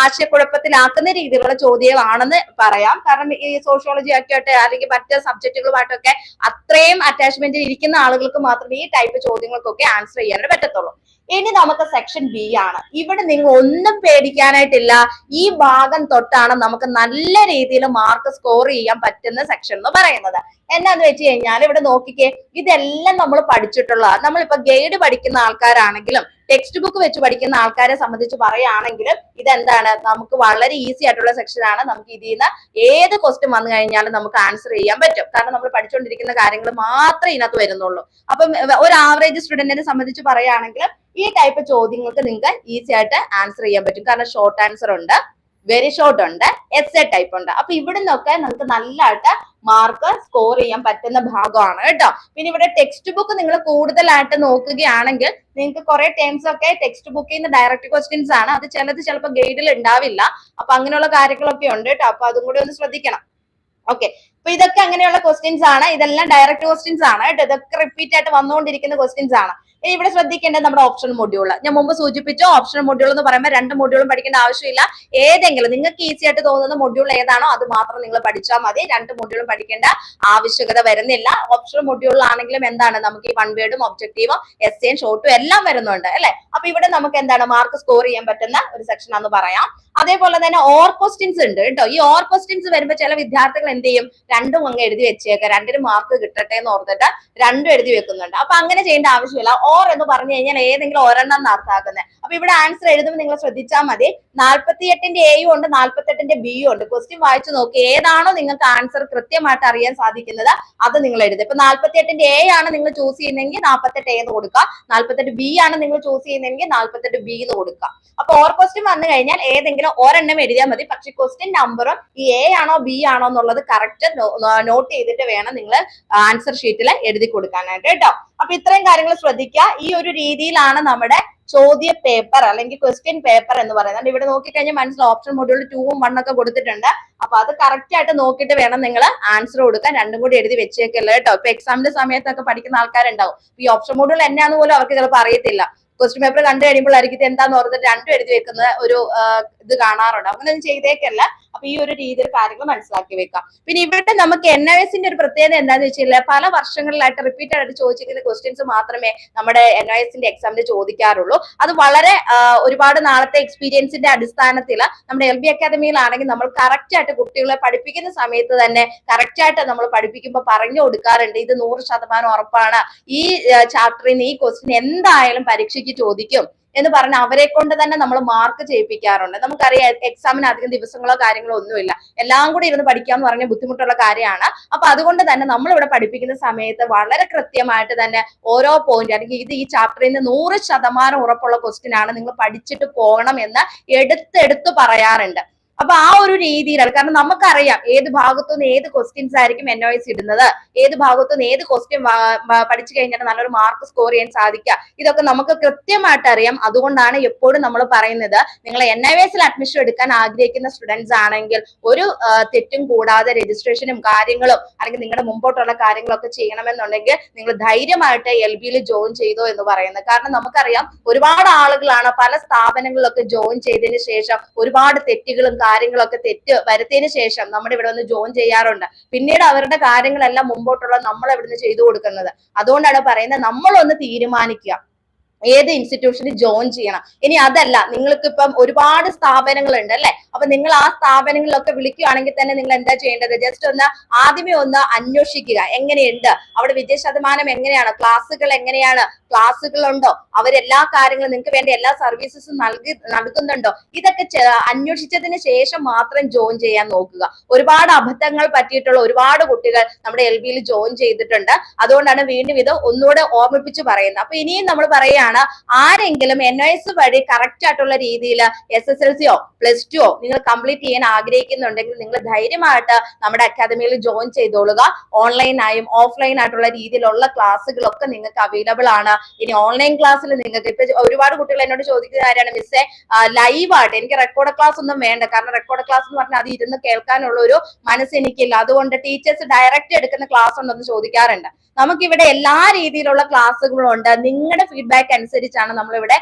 ആശയക്കുഴപ്പത്തിലാക്കുന്ന രീതിയിലുള്ള ചോദ്യമാണെന്ന് പറയാം. കാരണം ഈ സോഷ്യോളജി ആയിട്ടെ അല്ലെങ്കിൽ മറ്റ് സബ്ജക്റ്റുകളുമായിട്ടൊക്കെ അത്രയും അറ്റാച്ച്മെന്റിൽ ഇരിക്കുന്ന ആളുകൾക്ക് മാത്രമേ ഈ ടൈപ്പ് ചോദ്യങ്ങൾക്കൊക്കെ ആൻസർ ചെയ്യാനായിട്ട് പറ്റത്തുള്ളൂ. ഇനി നമുക്ക് സെക്ഷൻ ബി ആണ്. ഇവിടെ നിങ്ങൾ ഒന്നും പേടിക്കാനായിട്ടില്ല. ഈ ഭാഗം തൊട്ടാണ് നമുക്ക് നല്ല രീതിയിൽ മാർക്ക് സ്കോർ ചെയ്യാൻ പറ്റുന്ന സെക്ഷൻ എന്ന് പറയുന്നത്. എന്നാന്ന് വെച്ച് കഴിഞ്ഞാൽ ഇവിടെ നോക്കിക്കേ ഇതെല്ലാം നമ്മൾ പഠിച്ചിട്ടുള്ള നമ്മളിപ്പോ ഗൈഡ് പഠിക്കുന്ന ആൾക്കാരാണെങ്കിലും ടെക്സ്റ്റ് ബുക്ക് വെച്ച് പഠിക്കുന്ന ആൾക്കാരെ സംബന്ധിച്ച് പറയുകയാണെങ്കിൽ ഇതെന്താണ്? നമുക്ക് വളരെ ഈസി ആയിട്ടുള്ള സെക്ഷൻ ആണ്. നമുക്ക് ഇതിൽ നിന്ന് ഏത് ക്വസ്റ്റ്യൻ വന്നു കഴിഞ്ഞാലും നമുക്ക് ആൻസർ ചെയ്യാൻ പറ്റും. കാരണം നമ്മൾ പഠിച്ചുകൊണ്ടിരിക്കുന്ന കാര്യങ്ങൾ മാത്രമേ ഇതിനകത്ത് വരുന്നുള്ളൂ. അപ്പം ഒരു ആവറേജ് സ്റ്റുഡന്റിനെ സംബന്ധിച്ച് പറയുകയാണെങ്കിൽ ഈ ടൈപ്പ് ചോദ്യങ്ങൾക്ക് നിങ്ങൾക്ക് ഈസി ആയിട്ട് ആൻസർ ചെയ്യാൻ പറ്റും. കാരണം ഷോർട്ട് ആൻസർ ഉണ്ട്. വെരി ഷോർട്ട് ഉണ്ട്. എസ് എ ടൈപ്പ് ഉണ്ട്. അപ്പൊ ഇവിടെ നിന്നൊക്കെ നമുക്ക് നല്ലതായിട്ട് മാർക്ക് സ്കോർ ചെയ്യാൻ പറ്റുന്ന ഭാഗമാണ് കേട്ടോ. പിന്നെ ഇവിടെ ടെക്സ്റ്റ് ബുക്ക് നിങ്ങൾ കൂടുതലായിട്ട് നോക്കുകയാണെങ്കിൽ നിങ്ങൾക്ക് കുറെ ടേംസ് ഒക്കെ ടെക്സ്റ്റ് ബുക്കിൽ നിന്ന് ഡയറക്റ്റ് ക്വസ്റ്റ്യൻസ് ആണ്. അത് ചിലത് ചിലപ്പോൾ ഗൈഡിൽ ഉണ്ടാവില്ല. അപ്പൊ അങ്ങനെയുള്ള കാര്യങ്ങളൊക്കെ ഉണ്ട് കേട്ടോ. അപ്പൊ അതും കൂടി ഒന്ന് ശ്രദ്ധിക്കണം. ഓക്കെ അപ്പൊ ഇതൊക്കെ അങ്ങനെയുള്ള ക്വസ്റ്റ്യൻസ് ആണ്. ഇതെല്ലാം ഡയറക്റ്റ് ക്വസ്റ്റ്യൻസ് ആണ് കേട്ടോ. ഇതൊക്കെ റിപ്പീറ്റ് ആയിട്ട് വന്നുകൊണ്ടിരിക്കുന്ന ക്വസ്റ്റ്യൻസ് ആണ്. ഇവിടെ ശ്രദ്ധിക്കേണ്ടത് നമ്മുടെ ഓപ്ഷൻ മൊഡ്യൂൾ ഞാൻ മുമ്പ് സൂചിപ്പിച്ചു ഓപ്ഷൻ മൊഡ്യൂൾ എന്ന് പറയുമ്പോൾ രണ്ട് മൊഡ്യൂളും പഠിക്കേണ്ട ആവശ്യമില്ല. ഏതെങ്കിലും നിങ്ങൾക്ക് ഈസി ആയിട്ട് തോന്നുന്ന മൊഡ്യൂൾ ഏതാണോ അത് മാത്രം നിങ്ങൾ പഠിച്ചാൽ മതി. രണ്ട് മൊഡ്യൂളും പഠിക്കേണ്ട ആവശ്യകത വരുന്നില്ല. ഓപ്ഷൻ മൊഡ്യൂളിലാണെങ്കിലും എന്താണ്? നമുക്ക് ഈ വൺ വേർഡും ഒബ്ജക്റ്റീവും എസ് ഷോർട്ടും എല്ലാം വരുന്നുണ്ട് അല്ലെ? അപ്പൊ ഇവിടെ നമുക്ക് എന്താണ് മാർക്ക് സ്കോർ ചെയ്യാൻ പറ്റുന്ന ഒരു സെക്ഷൻ ആണെന്ന് പറയാം. അതേപോലെ തന്നെ ഓർ ക്വസ്റ്റ്യൻസ് ഉണ്ട് കേട്ടോ. ഈ ഓർ ക്വസ്റ്റ്യൻസ് വരുമ്പോൾ ചില വിദ്യാർത്ഥികൾ എന്ത് ചെയ്യും? രണ്ടും അങ്ങ് എഴുതി വെച്ചേക്കാം. രണ്ടിനും മാർക്ക് കിട്ടട്ടെ എന്ന് ഓർത്തിട്ട് രണ്ടും എഴുതി വെക്കുന്നുണ്ട്. അപ്പൊ അങ്ങനെ ചെയ്യേണ്ട ആവശ്യമില്ല. ഓർ എന്ന് പറഞ്ഞു കഴിഞ്ഞാൽ ഏതെങ്കിലും ഒരെണ്ണം അർത്ഥാക്കുന്നത് അപ്പൊ ഇവിടെ ആൻസർ എഴുതുമ്പോൾ നിങ്ങൾ ശ്രദ്ധിച്ചാൽ മതി. നാൽപ്പത്തി എട്ടിന്റെ എയും ഉണ്ട് നാൽപ്പത്തി എട്ടിന്റെ ബിയും ഉണ്ട്. ക്വസ്റ്റ്യൻ വായിച്ചു നോക്കി ഏതാണോ നിങ്ങൾക്ക് ആൻസർ കൃത്യമായിട്ട് അറിയാൻ സാധിക്കുന്നത് അത് നിങ്ങൾ എഴുതുക. ഇപ്പൊ നാൽപ്പത്തി എട്ടിന്റെ എ ആണ് നിങ്ങൾ ചൂസ് ചെയ്യുന്നതെങ്കിൽ നാൽപ്പത്തെട്ട് എന്ന് കൊടുക്കുക. നാൽപ്പത്തെട്ട് ബി ആണ് നിങ്ങൾ ചൂസ് ചെയ്യുന്നതെങ്കിൽ നാൽപ്പത്തെട്ട് ബി എന്ന് കൊടുക്കുക. അപ്പൊ ഓർ ക്വസ്റ്റ്യൻ വന്നു കഴിഞ്ഞാൽ ഏതെങ്കിലും ഒരെണ്ണം എഴുതിയാൽ മതി. പക്ഷെ ക്വസ്റ്റ്യൻ നമ്പറും ഈ എ ആണോ ബി ആണോ എന്നുള്ളത് കറക്റ്റ് നോട്ട് ചെയ്തിട്ട് വേണം നിങ്ങൾ ആൻസർ ഷീറ്റിൽ എഴുതി കൊടുക്കാനായിട്ട് കേട്ടോ. അപ്പൊ ഇത്രയും കാര്യങ്ങൾ ശ്രദ്ധിക്കുക. ഈ ഒരു രീതിയിലാണ് നമ്മുടെ ചോദ്യ പേപ്പർ അല്ലെങ്കിൽ ക്വസ്റ്റ്യൻ പേപ്പർ എന്ന് പറയുന്നത്. ഇവിടെ നോക്കിക്കഴിഞ്ഞാൽ മനസ്സിലാവും ഓപ്ഷൻ മൊഡ്യൂൾ ടൂവും ഒക്കെ കൊടുത്തിട്ടുണ്ട്. അപ്പൊ അത് കറക്റ്റ് ആയിട്ട് നോക്കിയിട്ട് വേണം നിങ്ങൾ ആൻസർ കൊടുക്കാൻ. രണ്ടും കൂടി എഴുതി വെച്ചേക്കല്ലോ കേട്ടോ. ഇപ്പൊ എക്സാമിന്റെ സമയത്തൊക്കെ പഠിക്കുന്ന ആൾക്കാരുണ്ടാവും. ഈ ഓപ്ഷൻ മൊഡ്യൂൾ എന്നാന്ന് പോലും അവർക്ക് ചിലപ്പോൾ അറിയത്തില്ല. ക്വസ്റ്റ്യൻ പേപ്പർ കണ്ടു കഴിയുമ്പോഴായിരിക്കും ഇത് എന്താന്ന് ഓർത്തിട്ട് രണ്ടും എഴുതി വെക്കുന്ന ഒരു ഇത് കാണാറുണ്ട്. അങ്ങനെ ഒന്നും ചെയ്തേക്കല്ല. അപ്പൊ ഈ ഒരു രീതിയിൽ കാര്യങ്ങൾ മനസ്സിലാക്കി വെക്കാം. പിന്നെ ഇവിടെ നമുക്ക് എൻ ഐ എസിന്റെ ഒരു പ്രത്യേകത എന്താന്ന് വെച്ചാൽ പല വർഷങ്ങളിലായിട്ട് റിപ്പീറ്റഡ് ആയിട്ട് ചോദിച്ചിരിക്കുന്ന ക്വസ്റ്റ്യൻസ് മാത്രമേ നമ്മുടെ എൻ ഐ എസിന്റെ എക്സാമിന് ചോദിക്കാറുള്ളൂ. അത് വളരെ ഒരുപാട് നാളത്തെ എക്സ്പീരിയൻസിന്റെ അടിസ്ഥാനത്തിൽ നമ്മുടെ എൽ ബി അക്കാദമിയിലാണെങ്കിൽ നമ്മൾ കറക്റ്റ് ആയിട്ട് കുട്ടികളെ പഠിപ്പിക്കുന്ന സമയത്ത് തന്നെ കറക്റ്റ് ആയിട്ട് നമ്മൾ പഠിപ്പിക്കുമ്പോൾ പറഞ്ഞു കൊടുക്കാറുണ്ട്. ഇത് നൂറ് ശതമാനം ഉറപ്പാണ്. ഈ ചാപ്റ്ററിന് ഈ ക്വസ്റ്റ്യൻ എന്തായാലും പരീക്ഷയ്ക്ക് ചോദിക്കും. എന്ന് പറഞ്ഞ് അവരെ കൊണ്ട് തന്നെ നമ്മൾ മാർക്ക് ചെയ്യിപ്പിക്കാറുണ്ട്. നമുക്കറിയാം എക്സാമിന് അധികം ദിവസങ്ങളോ കാര്യങ്ങളോ ഒന്നുമില്ല. എല്ലാം കൂടി ഇരുന്ന് പഠിക്കാന്ന് പറഞ്ഞ ബുദ്ധിമുട്ടുള്ള കാര്യമാണ്. അപ്പൊ അതുകൊണ്ട് തന്നെ നമ്മൾ ഇവിടെ പഠിപ്പിക്കുന്ന സമയത്ത് വളരെ കൃത്യമായിട്ട് തന്നെ ഓരോ പോയിന്റ് അല്ലെങ്കിൽ ഇത് ഈ ചാപ്റ്ററിൽ നിന്ന് നൂറ് ശതമാനം ഉറപ്പുള്ള ക്വസ്റ്റ്യൻ ആണ് നിങ്ങൾ പഠിച്ചിട്ട് പോകണം എന്ന് എടുത്തെടുത്ത് പറയാറുണ്ട്. അപ്പൊ ആ ഒരു രീതിയിലാണ്. കാരണം നമുക്കറിയാം ഏത് ഭാഗത്തു നിന്ന് ഏത് ക്വസ്റ്റ്യൻസ് ആയിരിക്കും എൻ ഒ ഇടുന്നത്. ഏത് ഭാഗത്തു നിന്ന് ഏത് ക്വസ്റ്റ്യൻ പഠിച്ചു കഴിഞ്ഞാൽ നല്ലൊരു മാർക്ക് സ്കോർ ചെയ്യാൻ സാധിക്കുക. ഇതൊക്കെ നമുക്ക് കൃത്യമായിട്ട് അറിയാം. അതുകൊണ്ടാണ് എപ്പോഴും നമ്മൾ പറയുന്നത് നിങ്ങൾ എൻ ഐ എസിൽ അഡ്മിഷൻ എടുക്കാൻ ആഗ്രഹിക്കുന്ന സ്റ്റുഡൻസ് ആണെങ്കിൽ ഒരു തെറ്റും കൂടാതെ രജിസ്ട്രേഷനും കാര്യങ്ങളും അല്ലെങ്കിൽ നിങ്ങളുടെ മുമ്പോട്ടുള്ള കാര്യങ്ങളൊക്കെ ചെയ്യണമെന്നുണ്ടെങ്കിൽ നിങ്ങൾ ധൈര്യമായിട്ട് എൽ ബിയിൽ ജോയിൻ ചെയ്തോ എന്ന് പറയുന്നത്. കാരണം നമുക്കറിയാം ഒരുപാട് ആളുകളാണ് പല സ്ഥാപനങ്ങളിലൊക്കെ ജോയിൻ ചെയ്തതിന് ശേഷം ഒരുപാട് തെറ്റുകളും കാര്യങ്ങളൊക്കെ തെറ്റ് വരുത്തിയതിന് ശേഷം നമ്മുടെ ഇവിടെ വന്ന് ജോയിൻ ചെയ്യാറുണ്ട്. പിന്നീട് അവരുടെ കാര്യങ്ങളെല്ലാം മുമ്പോട്ടുള്ള നമ്മൾ ഇവിടുന്ന് ചെയ്തു കൊടുക്കുന്നത്. അതുകൊണ്ടാണ് പറയുന്നത് നമ്മളൊന്ന് തീരുമാനിക്കുക. ഏത് ഇൻസ്റ്റിറ്റ്യൂഷനിൽ ജോയിൻ ചെയ്യണം. ഇനി അതല്ല നിങ്ങൾക്ക് ഇപ്പം ഒരുപാട് സ്ഥാപനങ്ങൾ ഉണ്ട് അല്ലെ? അപ്പൊ നിങ്ങൾ ആ സ്ഥാപനങ്ങളിലൊക്കെ വിളിക്കുകയാണെങ്കിൽ തന്നെ നിങ്ങൾ എന്താ ചെയ്യേണ്ടത്? ജസ്റ്റ് ഒന്ന് ആദ്യമേ ഒന്ന് അന്വേഷിക്കുക. എങ്ങനെയുണ്ട്? അവിടെ വിജയ ശതമാനം എങ്ങനെയാണ്? ക്ലാസ്സുകൾ എങ്ങനെയാണ്? ക്ലാസ്സുകളുണ്ടോ? അവരെല്ലാ കാര്യങ്ങളും നിങ്ങൾക്ക് വേണ്ട എല്ലാ സർവീസസും നൽകി നൽകുന്നുണ്ടോ? ഇതൊക്കെ അന്വേഷിച്ചതിന് ശേഷം മാത്രം ജോയിൻ ചെയ്യാൻ നോക്കുക. ഒരുപാട് അബദ്ധങ്ങൾ പറ്റിയിട്ടുള്ള ഒരുപാട് കുട്ടികൾ നമ്മുടെ എൽ ബിയിൽ ജോയിൻ ചെയ്തിട്ടുണ്ട്. അതുകൊണ്ടാണ് വീണ്ടും ഇത് ഒന്നുകൂടെ ഓർമ്മിപ്പിച്ച് പറയുന്നത്. അപ്പൊ ഇനിയും നമ്മൾ പറയുകയാണ് ആരെങ്കിലും എൻ എസ് വഴി കറക്റ്റ് ആയിട്ടുള്ള രീതിയിൽ എസ് എസ് എൽ സിയോ പ്ലസ് ടുവോ നിങ്ങൾ കംപ്ലീറ്റ് ചെയ്യാൻ ആഗ്രഹിക്കുന്നുണ്ടെങ്കിൽ നിങ്ങൾ ധൈര്യമായിട്ട് നമ്മുടെ അക്കാദമിയിൽ ജോയിൻ ചെയ്തോളുക. ഓൺലൈനായും ഓഫ്ലൈൻ ആയിട്ടുള്ള രീതിയിലുള്ള ക്ലാസ്സുകളൊക്കെ നിങ്ങൾക്ക് അവൈലബിൾ ആണ്. ഇനി ഓൺലൈൻ ക്ലാസ്സിൽ നിങ്ങൾക്ക് ഇപ്പൊ ഒരുപാട് കുട്ടികൾ എന്നോട് ചോദിക്കുന്ന കാര്യമാണ് മിസ്സേ ലൈവായിട്ട് എനിക്ക് റെക്കോർഡ് ക്ലാസ് ഒന്നും വേണ്ട. കാരണം റെക്കോർഡ് ക്ലാസ് എന്ന് പറഞ്ഞാൽ അത് ഇരുന്ന് കേൾക്കാനുള്ള ഒരു മനസ്സ് എനിക്കില്ല. അതുകൊണ്ട് ടീച്ചേഴ്സ് ഡയറക്റ്റ് എടുക്കുന്ന ക്ലാസ് ഉണ്ടെന്ന് ചോദിക്കാറുണ്ട്. നമുക്കിവിടെ എല്ലാ രീതിയിലുള്ള ക്ലാസ്സുകളും ഉണ്ട്. നിങ്ങളുടെ ഫീഡ്ബാക്ക് അനുസരിച്ചാണ് നമ്മളിവിടെ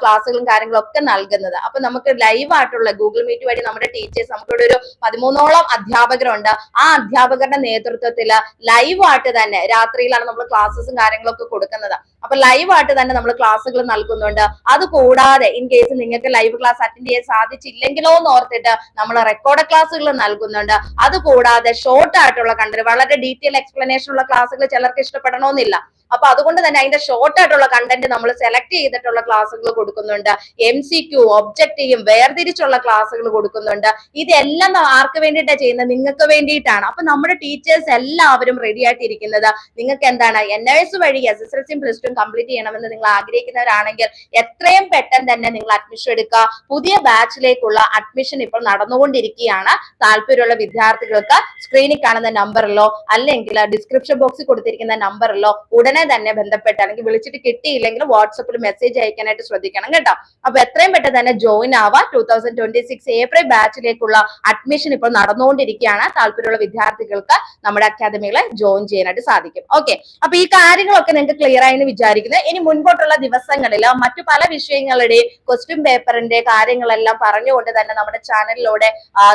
ക്ലാസ്സുകളും കാര്യങ്ങളും ഒക്കെ നൽകുന്നത്. അപ്പൊ നമുക്ക് ലൈവ് ആയിട്ടുള്ള ഗൂഗിൾ മീറ്റ് വഴി നമ്മുടെ ടീച്ചേഴ്സ് നമുക്കിവിടെ ഒരു പതിമൂന്നോളം അധ്യാപകരുണ്ട്. ആ അധ്യാപകരുടെ നേതൃത്വത്തിൽ ലൈവ് ആയിട്ട് തന്നെ രാത്രിയിലാണ് നമ്മൾ ക്ലാസ്സസും കാര്യങ്ങളൊക്കെ കൊടുക്കുന്നത്. അപ്പൊ ലൈവായിട്ട് തന്നെ നമ്മൾ ക്ലാസ്സുകൾ നൽകുന്നുണ്ട്. അത് കൂടാതെ ഇൻ കേസ് നിങ്ങൾക്ക് ലൈവ് ക്ലാസ് അറ്റൻഡ് ചെയ്യാൻ സാധിച്ചില്ലെങ്കിലോ എന്ന് ഓർത്തിട്ട് നമ്മൾ റെക്കോർഡ് ക്ലാസ്സുകൾ നൽകുന്നുണ്ട്. അത് കൂടാതെ ഷോർട്ട് ആയിട്ടുള്ള കണ്ടന്റ് വളരെ ഡീറ്റെയിൽ എക്സ്പ്ലനേഷൻ ഉള്ള ക്ലാസ്സുകൾ ചിലർക്ക് ഇഷ്ടപ്പെടണമെന്നില്ല അപ്പൊ അതുകൊണ്ട് തന്നെ അതിന്റെ ഷോർട്ട് ആയിട്ടുള്ള കണ്ടന്റ് നമ്മൾ സെലക്ട് ചെയ്തിട്ടുള്ള ക്ലാസ്സുകൾ കൊടുക്കുന്നുണ്ട്. എം സി ക്യു ഒബ്ജക്റ്റീവും വേർതിരിച്ചുള്ള ക്ലാസ്സുകൾ കൊടുക്കുന്നുണ്ട്. ഇതെല്ലാം ആർക്ക് വേണ്ടിയിട്ടാണ് ചെയ്യുന്നത്? നിങ്ങൾക്ക് വേണ്ടിയിട്ടാണ്. അപ്പൊ നമ്മുടെ ടീച്ചേഴ്സ് എല്ലാവരും റെഡി ആയിട്ടിരിക്കുന്നത്. നിങ്ങൾക്ക് എന്താണ്? എൻ എസ് വഴി എസ് എസ് എൽ സിയും പ്ലസ് ടു കംപ്ലീറ്റ് ചെയ്യണമെന്ന് നിങ്ങൾ ആഗ്രഹിക്കുന്നവരാണെങ്കിൽ എത്രയും പെട്ടെന്ന് തന്നെ നിങ്ങൾ അഡ്മിഷൻ എടുക്കുക. പുതിയ ബാച്ചിലേക്കുള്ള അഡ്മിഷൻ ഇപ്പോൾ നടന്നുകൊണ്ടിരിക്കുകയാണ്. താല്പര്യമുള്ള വിദ്യാർത്ഥികൾക്ക് സ്ക്രീനിൽ കാണുന്ന നമ്പറിലോ അല്ലെങ്കിൽ ഡിസ്ക്രിപ്ഷൻ ബോക്സിൽ കൊടുത്തിരിക്കുന്ന നമ്പറിലോ ഉടനെ തന്നെ ബന്ധപ്പെട്ട് അല്ലെങ്കിൽ വിളിച്ചിട്ട് കിട്ടിയില്ലെങ്കിൽ വാട്സപ്പിൽ മെസ്സേജ് അയക്കാനായിട്ട് ശ്രദ്ധിക്കണം കേട്ടോ. അപ്പൊ എത്രയും പെട്ടെന്ന് തന്നെ ജോയിൻ ആവാം two thousand twenty six April ബാച്ചിലേക്കുള്ള admission ഇപ്പോൾ നടന്നുകൊണ്ടിരിക്കുകയാണ്. താല്പര്യമുള്ള വിദ്യാർത്ഥികൾക്ക് നമ്മുടെ അക്കാദമികളെ ജോയിൻ ചെയ്യാനായിട്ട് സാധിക്കും. ഓക്കെ അപ്പൊ ഈ കാര്യങ്ങളൊക്കെ നിങ്ങൾക്ക് ക്ലിയർ ആയി വിചാരിക്കുന്നു ഇനി മുൻപോട്ടുള്ള ദിവസങ്ങളിൽ മറ്റു പല വിഷയങ്ങളുടെയും ക്വസ്റ്റ്യൻ പേപ്പറിന്റെ കാര്യങ്ങളെല്ലാം പറഞ്ഞുകൊണ്ട് തന്നെ നമ്മുടെ ചാനലിലൂടെ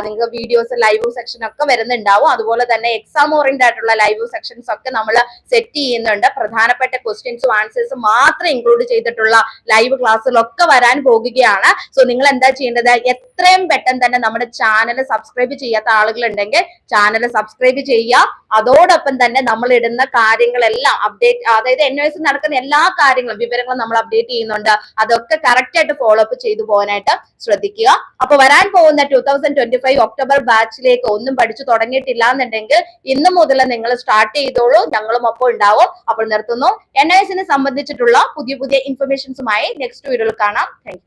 നിങ്ങൾക്ക് വീഡിയോസ് ലൈവ് സെക്ഷൻ ഒക്കെ വരുന്നുണ്ടാവും. അതുപോലെ തന്നെ എക്സാം ഓറിയന്റ് ആയിട്ടുള്ള ലൈവ് സെക്ഷൻസ് ഒക്കെ നമ്മൾ സെറ്റ് ചെയ്യുന്നുണ്ട്. പ്രധാനപ്പെട്ട ക്വസ്റ്റ്യൻസും ആൻസേഴ്സും മാത്രം ഇൻക്ലൂഡ് ചെയ്തിട്ടുള്ള ലൈവ് ക്ലാസ്സുകളൊക്കെ വരാൻ പോകുകയാണ്. സോ നിങ്ങൾ എന്താ ചെയ്യേണ്ടത്? എത്രയും പെട്ടെന്ന് തന്നെ നമ്മുടെ ചാനൽ സബ്സ്ക്രൈബ് ചെയ്യാത്ത ആളുകൾ ഉണ്ടെങ്കിൽ ചാനൽ സബ്സ്ക്രൈബ് ചെയ്യുക. അതോടൊപ്പം തന്നെ നമ്മൾ ഇടുന്ന കാര്യങ്ങളെല്ലാം അപ്ഡേറ്റ് അതായത് എൻ എസ് നടക്കുന്ന എല്ലാ കാര്യങ്ങളും വിവരങ്ങളും നമ്മൾ അപ്ഡേറ്റ് ചെയ്യുന്നുണ്ട്. അതൊക്കെ കറക്റ്റ് ആയിട്ട് ഫോളോ അപ്പ് ചെയ്തു പോകാനായിട്ട് ശ്രദ്ധിക്കുക. അപ്പൊ വരാൻ പോകുന്ന two thousand twenty five October ബാച്ചിലേക്ക് ഒന്നും പഠിച്ചു തുടങ്ങിയിട്ടില്ല എന്നുണ്ടെങ്കിൽ ഇന്ന് മുതൽ നിങ്ങൾ സ്റ്റാർട്ട് ചെയ്തോളൂ. ഞങ്ങളും ഒപ്പം ഉണ്ടാവും. അപ്പോൾ നിർത്തുന്നു. എൻ എസിനെ സംബന്ധിച്ചിട്ടുള്ള പുതിയ പുതിയ ഇൻഫർമേഷൻസുമായി നെക്സ്റ്റ് വീഡിയോയിൽ കാണാം. താങ്ക്